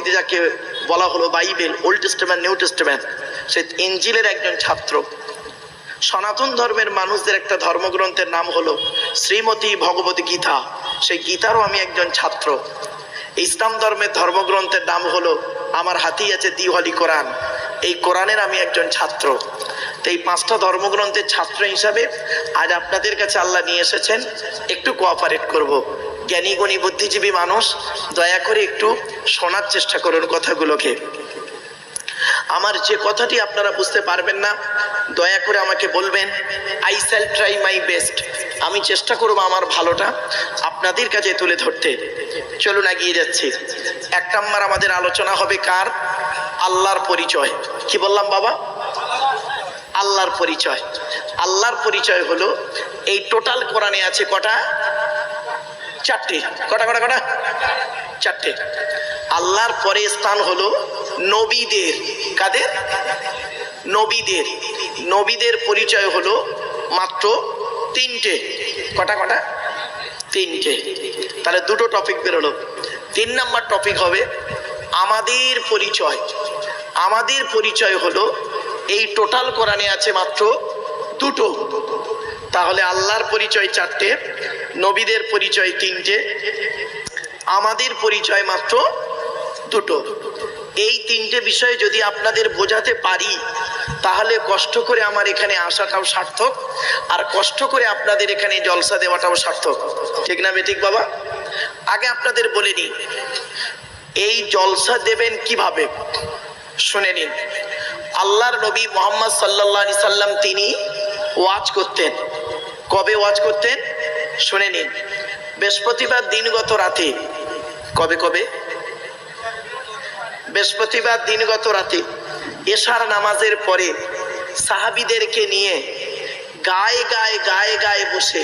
পরবর্তীতে যাকে বলা হলো Bible Old Testament New Testament সে ইঞ্জিলের একজন ছাত্র। সনাতন ধর্মের মানুষদের একটা ধর্মগ্রন্থের নাম হলো শ্রীমতী ভগবতী গীতা। সেই গীতারও আমি একজন ছাত্র। ইসলাম ধর্মের ধর্মগ্রন্থের নাম হলো আমার হাতেই আছে দিওয়ালি কোরআন। এই কোরআনের আমি একজন ছাত্র। তো এই পাঁচটা ধর্মগ্রন্থের ছাত্র হিসাবে আজ আপনাদের কাছে আল্লাহ নিয়ে এসেছেন। একটু কোঅপারেট করব। জ্ঞানী, গণী, বুদ্ধিজীবী মানুষ, দয়া করে একটু শোনার চেষ্টা করুন কথাগুলোকে। আমার যে কথাটি আপনারা বুঝতে পারবেন না, দয়া করে আমাকে বলবেন I shall try my best আমি চেষ্টা করব আমার ভালোটা আপনাদের কাছে তুলে ধরতে। চলুন এগিয়ে যাচ্ছি। এক নম্বর আমাদের আলোচনা হবে কার? আল্লাহর পরিচয়। কি বললাম বাবা? আল্লাহর পরিচয়। আল্লাহর পরিচয় হলো, এই টোটাল কোরআনে আছে কটা? চারটে। কটা কটা কটা? চারটে। আল্লাহর পরে স্থান হলো নবীদের। কাদের? নবীদের। নবীদের পরিচয় হলো মাত্র তিনটে। কটা কটা? তিনটে। তাহলে দুটো টপিক বেরোলো। তিন নাম্বার টপিক হবে আমাদের পরিচয়। আমাদের পরিচয় হলো এই টোটাল কোরআনে আছে মাত্র দুটো। তাহলে আল্লাহর পরিচয় চারটে, নবীদের পরিচয় তিনটে, আমাদের পরিচয় মাত্র দুটো। এই তিনটে বিষয় যদি আপনাদের বোঝাতে পারি, তাহলে কষ্ট করে আমার এখানে আসাটাও সার্থক, আর কষ্ট করে আপনাদের এখানে জলসা দেওয়াটাও সার্থক। ঠিক না বেঠিক বাবা? আগে আপনাদের বলে নিই, এই জলসা দেবেন কীভাবে? শুনে নিন। আল্লাহর নবী মোহাম্মদ সাল্লাহ সাল্লাম তিনি ওয়াজ করতেন। কবে ওয়াজ করতেন? শুনে নিন বৃহস্পতিবার দিনগত রাতে। কবে কবে? বৃহস্পতিবার দিনগত রাতে এশার নামাজের পরে সাহাবিদেরকে নিয়ে গায়ে গায়ে গায়ে গায়ে বসে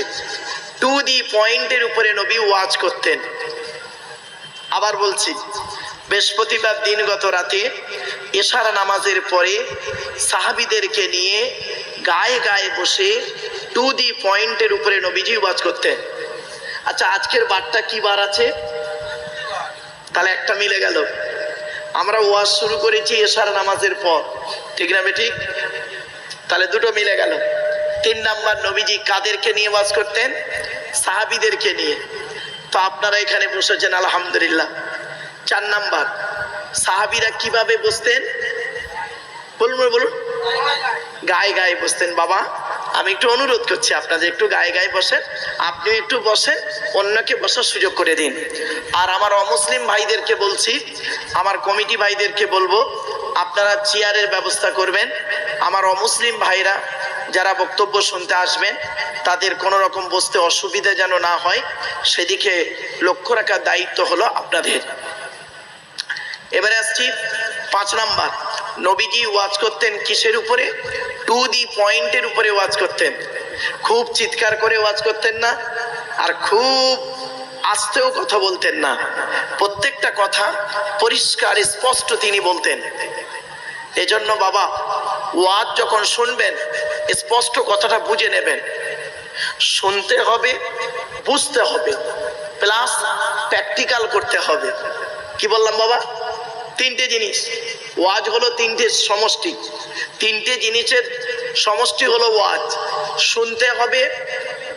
টু দি পয়েন্টের উপরে নবী ওয়াজ করতেন। আবার বলছি, বৃহস্পতিবার দিনগত রাতে এশার নামাজের পরে সাহাবিদেরকে নিয়ে গায়ে গায়ে বসে টু দি পয়েন্টের উপরে নবীজি ওয়াজ করতেন। আচ্ছা আজকের বারটা কি বার আছে? তাহলে একটা মিলে গেল। আমরা ওয়াজ শুরু করেছি এশার নামাজের পর। ঠিক না বেঠিক? তাহলে দুটো মিলে গেল। তিন নাম্বার নবীজি কাদেরকে নিয়ে ওয়াজ করতেন? সাহাবিদেরকে নিয়ে। তো আপনারা এখানে বসেছেন, আলহামদুলিল্লাহ। চার নাম্বার, সাহাবিরা কীভাবে বসতেন? বলুন বলুন। গায়ে গায়ে বসতেন, বাবা। আমি একটু অনুরোধ করছি আপনাদের একটু গায়ে গায়ে বসেন আপনি একটু বসেন, অন্যকে বসার সুযোগ করে দিন। আর আমার অমুসলিম ভাইদেরকে বলছি, আমার কমিটি ভাইদেরকে বলব, আপনারা চেয়ারের ব্যবস্থা করবেন। আমার অমুসলিম ভাইরা যারা বক্তব্য শুনতে আসবেন, তাদের কোনো রকম বসতে অসুবিধা যেন না হয়, সেদিকে লক্ষ্য রাখার দায়িত্ব হলো আপনাদের। এবারে আসছি পাঁচ নাম্বার। নবীজি ওয়াজ করতেন কিসের উপরে? টু দি পয়েন্টের উপরে ওয়াজ করতেন। খুব চিৎকার করে ওয়াজ করতেন না, আর খুব আস্তেও কথা বলতেন না। প্রত্যেকটা কথা পরিষ্কার, স্পষ্ট তিনি বলতেন। এজন্য বাবা, ওয়াজ যখন শুনবেন, স্পষ্ট কথাটা বুঝে নেবেন। শুনতে হবে, বুঝতে হবে, প্লাস প্র্যাকটিক্যাল করতে হবে। কি বললাম বাবা? তিনটে জিনিস। ওয়াজ হলো তিনটে সমষ্টি। তিনটে জিনিসের সমষ্টি হলো ওয়াজ। শুনতে হবে,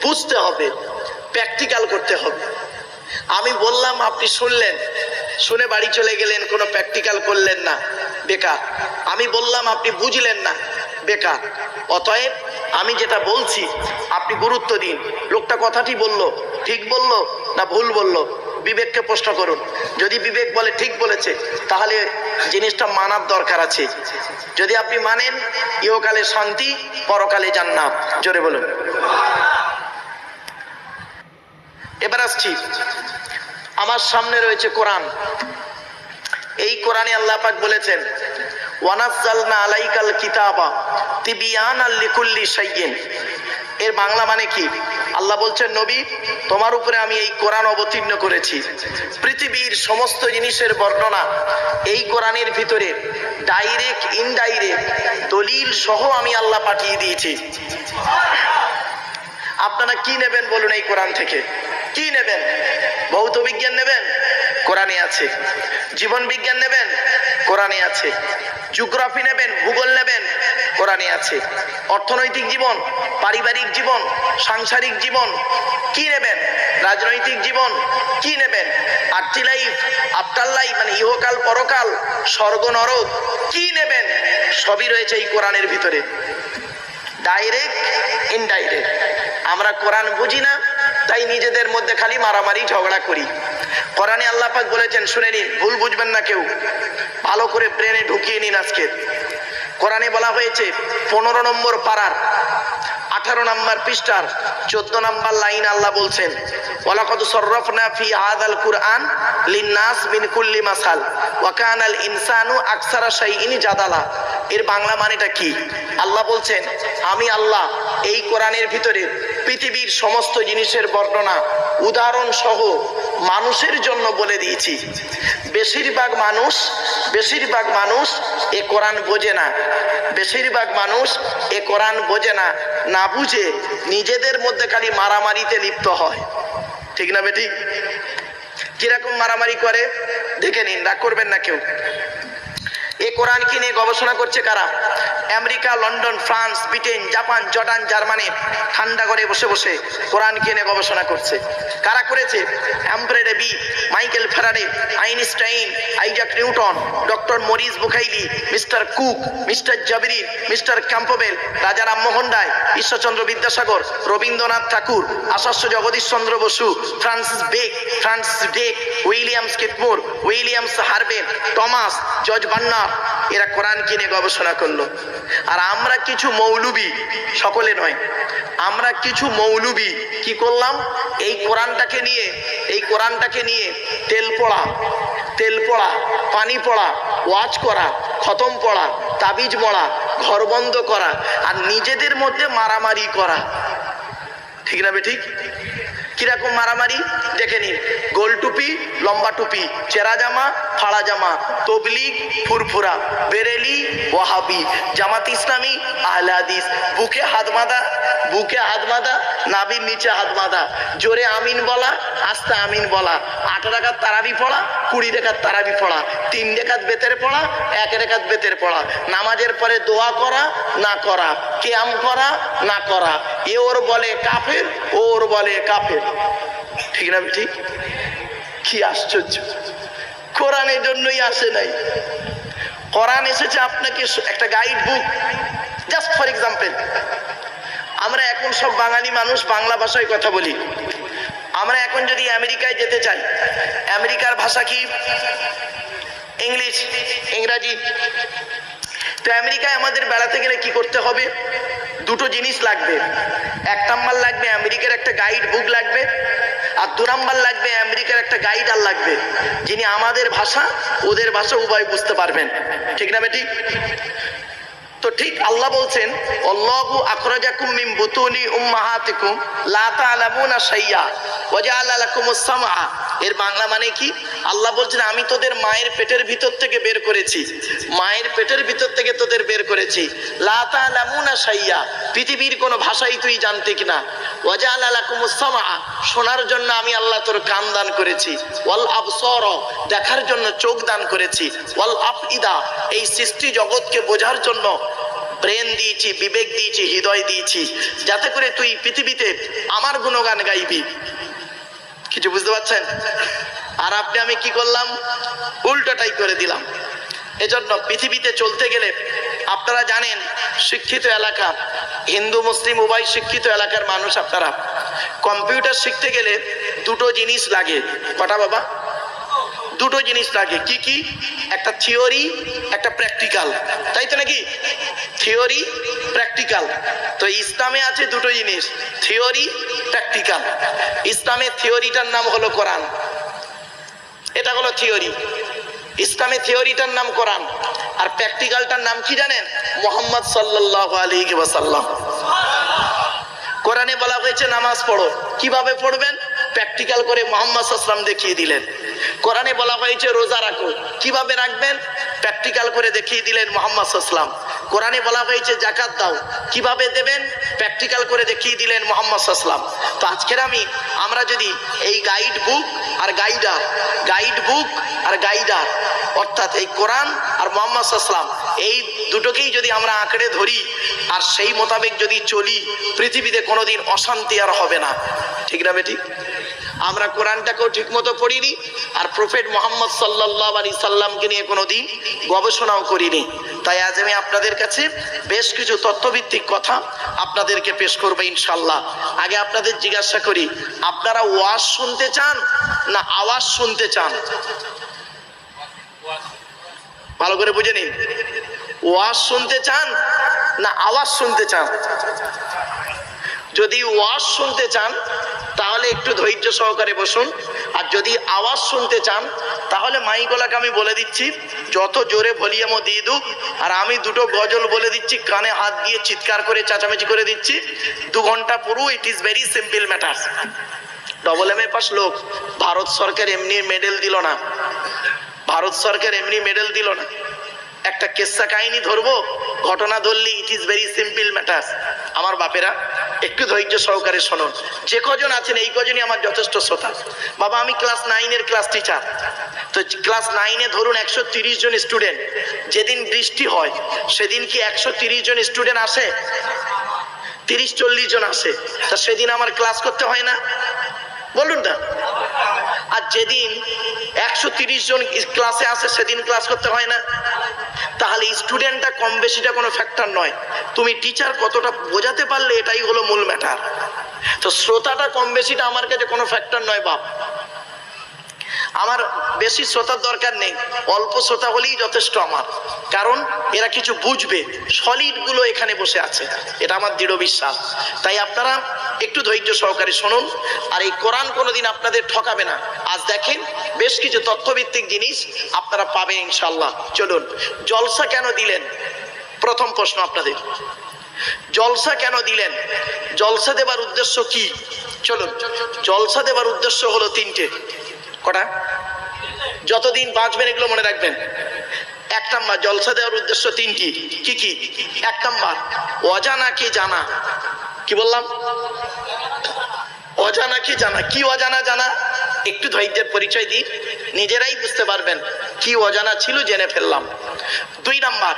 বুঝতে হবে প্র্যাকটিক্যাল করতে হবে। আমি বললাম, আপনি শুনলেন। শুনে বাড়ি চলে গেলেন, কোনো প্র্যাকটিক্যাল করলেন না। বেকার। আমি বললাম, আপনি বুঝলেন না। বেকার। অতএব আমি যেটা বলছি, আপনি গুরুত্ব দিন। লোকটা কথাটি বলল, ঠিক বলল না ভুল বলল? বিবেককে প্রশ্ন করুন। যদি বিবেক বলে, ঠিক বলেছে, তাহলে জিনিসটা মানার দরকার আছে। যদি আপনি মানেন, ইহকালে শান্তি, পরকালে জান্নাত। জোরে বলুন। এবার আসছি। আমার সামনে রয়েছে কোরআন। এই কোরআনে আল্লাহ পাক বলেছেন, ওয়ানাজ্জালনা আলাইকাল কিতাবা তিবিয়ানাল লিকুল্লি শাইইন। এর বাংলা মানে কি? আল্লাহ বলছেন, নবী, তোমার উপরে আমি এই কোরআন অবতীর্ণ করেছি। পৃথিবীর সমস্ত জিনিসের বর্ণনা এই কোরআনের ভিতরে ডাইরেক্ট ইনডাইরেক্ট দলিল সহ আমি আল্লাহ পাঠিয়ে দিয়েছি। আপনারা কি নেবেন বলুন এই কোরআন থেকে? কি নেবেন? ভৌত বিজ্ঞান নেবেন? কোরআনে আছে। জীবন বিজ্ঞান নেবেন? কোরআনে আছে। জিওগ্রাফি নেবেন? ভূগোল নেবেন? কোরআনে আছে। অর্থনৈতিক জীবন, পারিবারিক জীবন, সাংসারিক জীবন, কি নেবেন? রাজনৈতিক জীবন, কি নেবেন? আর্থি লাইফ, আফটার লাইফ মানে ইহকাল, পরকাল, স্বর্গ, নরক, কি নেবেন? সবই রয়েছে এই কোরআনের ভিতরে। ডাইরেক্ট ইনডাইরেক্ট আমরা কোরআন বুঝি না, তাই নিজেদের মধ্যে খালি মারামারি, ঝগড়া করি। কোরআনে আল্লাহ পাক বলেছেন, শুনে নিন, ভুল বুঝবেন না কেউ। ভালো করে ব্রেনে ঢুকিয়ে নিন আজকে। কোরআনে বলা হয়েছে, পনেরো নম্বর পাড়ার, আঠারো নম্বর পৃষ্ঠার, চোদ্দ নম্বর লাইন আল্লাহ বলছেন, ওয়ালাকাদ সররফনা ফি আদাল কুরআন লিন্নাস মিন কুল্লি মাসাল, ওয়া কানাল ইনসানু আকসারা শাইইন জাদালা। এর বাংলা মানেটা কি? আল্লাহ বলছেন, আমি আল্লাহ এই কোরআনের ভিতরে পৃথিবীর সমস্ত জিনিসের বর্ণনা উদাহরণ সহ মানুষের জন্য বলে দিয়েছি। বেশিরভাগ মানুষ বেশিরভাগ মানুষ এ কোরআন বোঝে না। বেশিরভাগ মানুষ এ কোরআন বোঝে না। না বুঝে নিজেদের মধ্যে খালি মারামারিতে লিপ্ত হয়। ঠিক না বেটি? কীরকম মারামারি করে? দেখে নিন, রাগ করবেন না কেউ। এ কোরআনকে নিয়ে গবেষণা করছে কারা? America, London, France, Britain, Japan, Jordan, Germany ঠান্ডা করে বসে বসে কোরআনকে নিয়ে গবেষণা করছে? কারা করেছে? অ্যাম্প্রেডে B Michael Faraday Einstein, Isaac Newton, doctor Maurice Bucaille, mister Cook, mister জাবিরিন, mister Campbell, Raja Rammohan Roy, Ishwarchandra Vidyasagar, Rabindranath Tagore আশাস্য Jagadish Chandra Bose, Francis Bacon, Francis Drake Williams Keith Moore Williams Harvey Thomas, George বান্নার এরা কোরআন কিনে গবেষণা করল। আর আমরা কিছু মৌলবি, সকলে নয়, আমরা কিছু মৌলবি কি করলাম? এই কোরআনটাকে নিয়ে, এই কোরআনটাকে নিয়ে তেল পড়া তেল পড়া, পানি পড়া, ওয়াজ করা, খতম পড়া, তাবিজ মড়া ঘর বন্ধ করা, আর নিজেদের মধ্যে মারামারি করা। ঠিক না বে ঠিক? কীরকম মারামারি? দেখে নিন। গোল টুপি, লম্বা টুপি, চেরা জামা, ফাড়া জামা, তবলিগ, ফুরফুরা, বেরেলি, ওয়াহাবি, জামাত ইসলামী, আহলে হাদিস। বুকে হাত বাঁধা, বুকে হাত বাঁধা নাবির নিচে হাত বাঁধা। জোরে আমিন বলা, আস্তে আমিন বলা। আট রেখাত তারাবি পড়া, কুড়ি রেখাত তারাবি পড়া। তিন রেখাত বেতের পড়া, এক রেখাত বেতের পড়া। নামাজের পরে দোয়া করা, না করা। কেয়াম করা, না করা। এ ওর বলে কাফের ওর বলে কাফের। ঠিক না ঠিক কি আশ্চর্য। কোরআনের জন্যই আসে নাই। কোরআন এসেছে আপনাকে একটা guide book just for example আমরা এখন সব বাঙালি মানুষ বাংলা ভাষায় কথা বলি। আমরা এখন যদি আমেরিকায় যেতে চাই, আমেরিকার ভাষা কি? ইংলিশ, ইংরাজি। তো আমেরিকায় আমাদের বেড়াতে গেলে কি করতে হবে? দুটো জিনিস লাগবে। এক নাম্বার লাগবে আমেরিকার একটা গাইড বুক লাগবে, আর দু নাম্বার লাগবে আমেরিকার একটা গাইড আর লাগবে, যিনি আমাদের ভাষা, ওদের ভাষা উভয় বুঝতে পারবেন। ঠিক না বেটি? তো ঠিক আল্লাহ বলছেন, আল্লাহু আখরাজাকুম মিন বুতুনি উম্মাহাতিকুম, লা তা'লামুনা শাইয়্যা ওয়া লাকুমুস সামআ। এর বাংলা মানে কি? আল্লাহ বলছেন, আমি তোদের মায়ের পেটের ভিতর থেকে বের করেছি। মায়ের পেটের ভিতর থেকে তোদের বের করেছি। লা তা'লামুনা শাইয়্যা পৃথিবীর কোনো ভাষাই তুই জানতে কিনা। শোনার জন্য আমি আল্লাহ তোর কান দান করেছি। ওয়াল আবসর, দেখার জন্য চোখ দান করেছি। ওয়াল আফইদা, এই সৃষ্টি জগৎকে বোঝার জন্য ব্রেন দিয়েছি, বিবেক দিয়েছি, হৃদয় দিয়েছি। যাতে করে তুই পৃথিবীতে আমার গুণগান গাইবি। কিছু বুঝতে পারছেন? আর আপনি, আমি কি করলাম? উল্টোটাই করে দিলাম। এজন্য পৃথিবীতে চলতে গেলে আপনারা জানেন, শিক্ষিত এলাকা, হিন্দু, মুসলিম, উভয় শিক্ষিত এলাকার মানুষ আপনারা। কম্পিউটার শিখতে গেলে দুটো জিনিস লাগে। কটা বাবা? দুটো জিনিস লাগে। কি কি? একটা থিওরি, একটা প্র্যাকটিক্যাল। তাই তো নাকি? থিওরি প্র্যাকটিক্যাল তো ইসলামে আছে দুটো জিনিস থিওরি প্র্যাকটিক্যাল ইসলামের থিওরিটার নাম হলো কোরআন। এটা হলো থিওরি ইসলামের থিওরিটার নাম কোরআন। আর প্র্যাকটিক্যালটার নাম কি জানেন? মোহাম্মদ সাল্লাল্লাহু আলাইহি ওয়াসাল্লাম। কোরআনে বলা হয়েছে, নামাজ পড়ো। কীভাবে পড়বেন? প্র্যাকটিক্যাল করে মোহাম্মদ আসলাম দেখিয়ে দিলেন। কোরআনে বলা হয়েছে, রোজা রাখো। কীভাবে রাখবেন? প্র্যাকটিক্যাল করে দেখিয়ে দিলেন মোহাম্মদ আসলাম কোরআনে বলা হয়েছে জাকাত দাও। কীভাবে দেবেন? প্র্যাকটিক্যাল করে দেখিয়ে দিলেন মোহাম্মদ সাল্লাম তো আজকের আমি, আমরা যদি এই গাইড বুক আর গাইডার গাইড বুক আর গাইডার অর্থাৎ এই কোরআন আর মোহাম্মদ সাল্লাম এই দুটোকেই যদি আমরা আঁকড়ে ধরি, আর সেই মোতাবেক যদি চলি, পৃথিবীতে কোনোদিন অশান্তি আর হবে না। ঠিক না বেটি? আমরা কোরআনটাকেও ঠিকমতো পড়িনি, আর প্রফেট মোহাম্মদ সাল্লাহ আলী সাল্লামকে নিয়ে কোনোদিন গবেষণাও করিনি। তাই আজ আমি আপনাদের কাছে বেশ কিছু তথ্যভিত্তিক কথা আপনাদেরকে পেশ করব ইনশাল্লাহ আগে আপনাদের জিজ্ঞাসা করি, আপনারা ওয়াজ শুনতে চান না আওয়াজ শুনতে চান? ভালো করে বুঝে নিন। ওয়াজ শুনতে চান না আওয়াজ শুনতে চান? যদি ওয়াজ শুনতে চান, তাহলে একটু ধৈর্য সহকারে বসুন। আর যদি আওয়াজ শুনতে চান, তাহলে মাইকলাকে আমি বলে দিচ্ছি, যত জোরে ভলিউমও দিয়ে দুক, আর আমি দুটো গজল বলে দিচ্ছি, কানে হাত দিয়ে চিৎকার করে চেঁচামেচি করে দিচ্ছি। দু ঘণ্টা পুরো it is very simple matter double M A pass লোক, ভারত সরকার এমনি মেডেল দিল না। ভারত সরকার এমনি মেডেল দিল না। একটা কেসা কাহিনী ধরবো, ঘটনা ধরলে it is very simple matter আমার বাপেরা একটু ধৈর্য সহকারে শুনুন যে কজন আছেন, এই কজনই আমার যথেষ্ট শ্রোতা। বাবা, আমি ক্লাস নাইনের ক্লাস টিচার। তো ক্লাস নাইনে ধরুন একশো তিরিশ জন স্টুডেন্ট। যেদিন বৃষ্টি হয়, সেদিন কি একশো তিরিশ জন স্টুডেন্ট আসে? তিরিশ চল্লিশ জন আসে। তা সেদিন আমার ক্লাস করতে হয় না? বলুন না। আর যেদিন একশো তিরিশ জন ক্লাসে আসে, সেদিন ক্লাস করতে হয় না? তাহলে স্টুডেন্টটা কম বেশিটা কোনো ফ্যাক্টর নয়। তুমি টিচার কতটা বোঝাতে পারলে এটাই হলো মূল ম্যাটার তো শ্রোতাটা কম বেশিটা আমার কাছে কোনো ফ্যাক্টর নয় বাপ। আমার বেশি শ্রোতার দরকার নেই। অল্প শ্রোতা হলেই যথেষ্ট আমার। কারণ এরা কিছু বুঝবে সলিডগুলো এখানে বসে আছে। এটা আমার দৃঢ় বিশ্বাস। তাই আপনারা একটু ধৈর্য সহকারে শুনুন। আর এই কোরআন কোনোদিন আপনাদের ঠকাবে না। আজ দেখেন, বেশ কিছু তথ্যভিত্তিক জিনিস আপনারা পাবেন ইনশাল্লাহ চলুন, জলসা কেন দিলেন? প্রথম প্রশ্ন আপনাদের। জলসা কেন দিলেন? জলসা দেবার উদ্দেশ্য কি? চলুন, জলসা দেবার উদ্দেশ্য হলো তিনটে। কটা যতদিন বাঁচবেন এগুলো মনে রাখবেন। এক নাম্বার, জলসা দেওয়ার উদ্দেশ্য তিনটি। কি কি? এক নাম্বার অজানাকে জানা? কি বললাম? অজানা কি জানা? কি অজানা জানা? একটু ধৈর্যের পরিচয় দিই। নিজেরাই বুঝতে পারবেন কি অজানা ছিল, জেনে ফেললাম। দুই নাম্বার,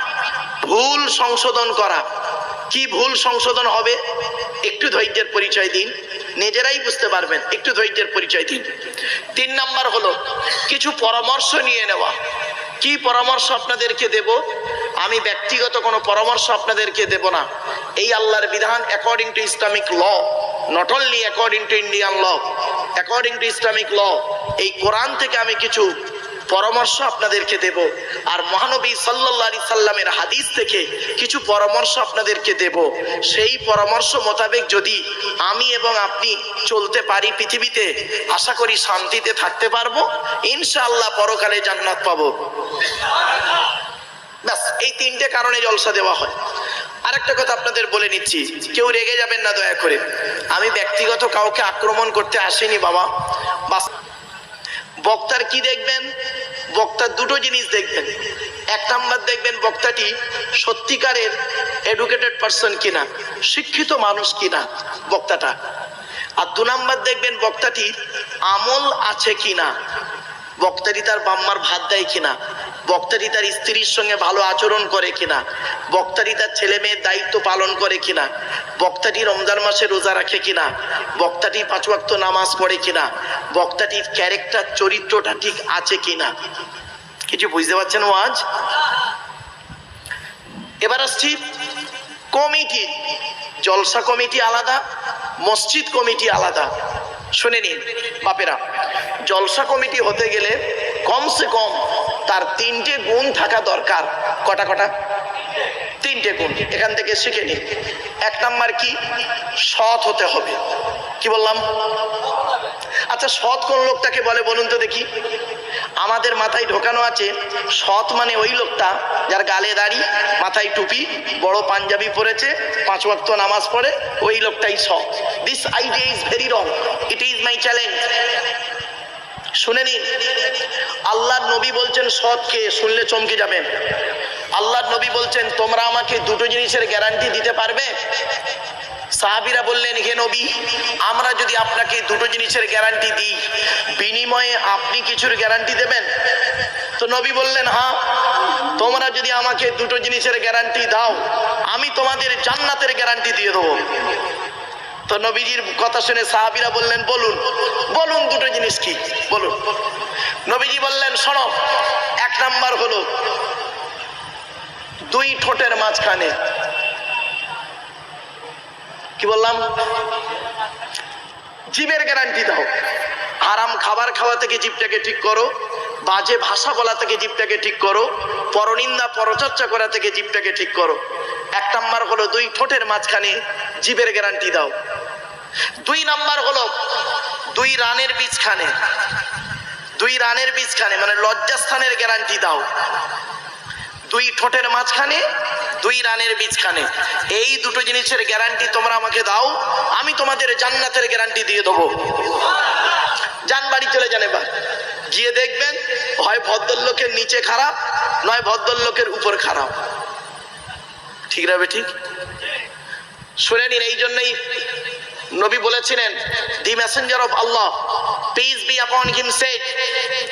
ভুল সংশোধন করা। কি ভুল সংশোধন হবে? একটু ধৈর্যের পরিচয় দিন। নিজেরাই বুঝতে পারবেন। একটু ধৈর্যের পরিচয় দিন। তিন নাম্বার হলো, কিছু পরামর্শ নিয়ে নেওয়া। কি পরামর্শ আপনাদেরকে দেব? আমি ব্যক্তিগত কোনো পরামর্শ আপনাদেরকে দেব না। এই আল্লাহর বিধান according to Islamic law not only according to Indian law according to Islamic law এই কোরআন থেকে আমি কিছু পরামর্শ আপনাদেরকে দেব। আর মহানবী সাল্লাহ আলি সাল্লামের হাদিস থেকে কিছু পরামর্শ আপনাদেরকে দেব। সেই পরামর্শ মোতাবেক যদি আমি এবং আপনি চলতে পারি পৃথিবীতে, আশা করি শান্তিতে থাকতে পারব। ইনশাআল্লাহ পরকালে জান্নাত পাবো। ব্যাস, এই তিনটে কারণে জলসা দেওয়া হয়। আরেকটা কথা আপনাদের বলে নিচ্ছি, কেউ রেগে যাবেন না দয়া করে। আমি ব্যক্তিগত কাউকে আক্রমণ করতে আসিনি, বাবা। বক্তার কি দেখবেন? বক্তার দুটো জিনিস দেখবেন। এক নাম্বার দেখবেন বক্তাটি সত্যিকারের এডুকেটেড পার্সন কিনা, শিক্ষিত মানুষ কিনা বক্তাটা। আর দু নাম্বার দেখবেন বক্তাটি আমল আছে কিনা, বক্তাটি তার বাম্মার ভাত দেয় কিনা বক্তাটি তার স্ত্রীর সঙ্গে ভালো আচরণ করে কিনা? বক্তারি তার ছেলে মেয়ের দায়িত্ব পালন করে কিনা? বক্তাটি রমজান মাসে রোজা রাখে কিনা? বক্তাটি পাঁচ ওয়াক্ত নামাজ পড়ে কিনা? বক্তাটির ক্যারেক্টার চরিত্রটা ঠিক আছে কিনা? কিছু বুঝতে পারছেন ও আজ এবার আসছি কমিটি। জলসা কমিটি আলাদা, মসজিদ কমিটি আলাদা। শুনে নিন, বাপেরা। জলসা কমিটি হতে গেলে কমসে কম তার তিনটে গুণ থাকা দরকার। কটা কটা? তিনটে গুণ। এখান থেকে শিখে নিন। এক নাম্বার কি? সৎ হতে হবে। কি বললাম? আচ্ছা সৎ কোন লোকটাকে বলে বলুন তো দেখি। আমাদের মাথায় ঢোকানো আছে, সৎ মানে ওই লোকটা যার গালে দাড়ি, মাথায় টুপি, বড় পাঞ্জাবি পরেছে, পাঁচ ওয়াক্ত নামাজ পড়ে, ওই লোকটাই সৎ। This idea is very wrong it is my challenge শুনে নিন। আল্লাহর নবী বলছেন, সৎকে শুনলে চমকে যাবেন। আল্লাহ নবী বলছেন, তোমরা আমাকে দুটো জিনিসের গ্যারান্টি দিতে পারবে? সাহাবিরা বললেন, হে নবী, আমরা যদি আপনাকে দুটো জিনিসের গ্যারান্টি দিই, বিনিময়ে আপনি কিছুর গ্যারান্টি দেবেন? তো নবী বললেন হ্যাঁ তোমরা যদি আমাকে দুটো জিনিসের গ্যারান্টি দাও, আমি তোমাদের জান্নাতের গ্যারান্টি দিয়ে দেবো। তো নবীজির কথা শুনে সাহাবিরা বললেন, বলুন বলুন দুটো জিনিস কি? বলুন। নবীজি বললেন, শোনো, এক নাম্বার হলো দুই ঠোঁটের মাঝখানে। কি বললাম? জীবের গ্যারান্টি দাও। আরাম খাবার খাওয়া থেকে জীবটাকে ঠিক করো, বাজে ভাষা বলা থেকে জীবটাকে ঠিক করো, পরনিন্দা, পরচর্চা করা থেকে জীবটাকে ঠিক করো। এক নাম্বার হলো দুই ঠোঁটের মাঝখানে জীবের গ্যারান্টি দাও। দুই নাম্বার হলো দুই রানের বীজখানে। দুই রানের বীজখানে মানে লজ্জাস্থানের গ্যারান্টি দাও। দুই ঠোঁটের মাঝখানে, দুই রানের বীজখানে। এই দুটো জিনিসের গ্যারান্টি তোমরা আমাকে দাও, আমি তোমাদের জান্নাতের গ্যারান্টি দিয়ে দেবো। যান, বাড়ি চলে যান এবার। গিয়ে দেখবেন, হয় ভদ্রলোকের নিচে খারাপ, নয় ভদ্রলোকের উপর খারাপ। ঠিক রাবে ঠিক? শুনে নিন, এই জন্যই নবী বলেছিলেন the messenger of Allah peace be upon him said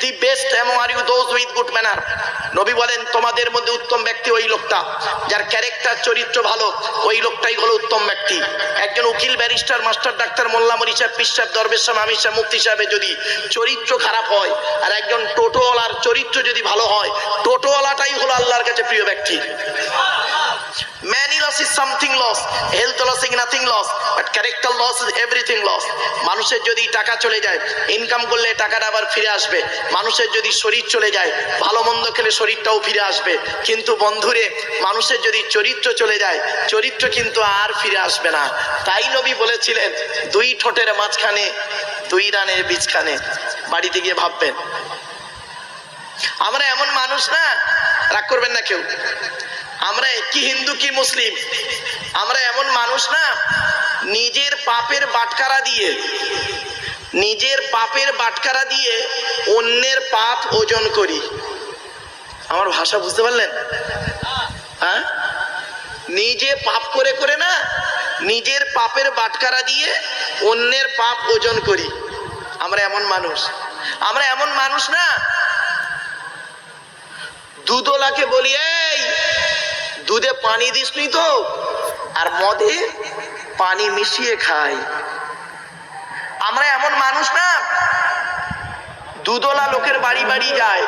the best among are you those with good manner নবী বলেন, তোমাদের মধ্যে উত্তম ব্যক্তি ওই লোকটা, যার ক্যারেক্টার চরিত্র ভালো, ওই লোকটাই হলো উত্তম ব্যক্তি। একজন উকিল ব্যারিস্টার মাস্টার ডাক্তার মোল্লা মরি সাহেব পিস সাহেব দরবেশ সাহেব আমির সাহেব যদি চরিত্র খারাপ হয়, আর একজন টোটোওয়ালার চরিত্র যদি ভালো হয়, টোটোওয়ালাটাই হলো আল্লাহর কাছে প্রিয় ব্যক্তি। Many loss is something loss. Health loss is nothing loss. But character loss is everything loss. মানুষের যদি টাকা চলে যায় ইনকাম করলে টাকাটা আবার ফিরে আসবে মানুষের যদি শরীর চলে যায়, ভালো মন্দ খেলে শরীরটাও ফিরে আসবে কিন্তু বন্ধুরে, মানুষের যদি চরিত্র চলে যায়, চরিত্র কিন্তু আর ফিরে আসবে না তাই নবী বলেছিলেন, দুই ঠোঁটের মাঝখানে, দুই রানের বীজখানে বাড়িতে গিয়ে ভাববেন, আমরা এমন মানুষ না রাগ করবেন না কেউ আমরা কি হিন্দু কি মুসলিম? আমরা এমন মানুষ না, নিজের পাপের বাটকারা দিয়ে, নিজের পাপের বাটকারা দিয়ে অন্যের পাপ ওজন করি। আমার ভাষা বুঝতে পারলেন? হ্যাঁ? নিজে পাপ করে করে না, নিজের পাপের বাটকারা দিয়ে অন্যের পাপ ওজন করি। আমরা এমন মানুষ। আমরা এমন মানুষ না দুধওয়ালাকে বলি, এই দুধে পানি দিসনি তো, আর মদে পানি মিশিয়ে খাই। আমরা এমন মানুষ না, দুদলা লোকের বাড়ি বাড়ি যায়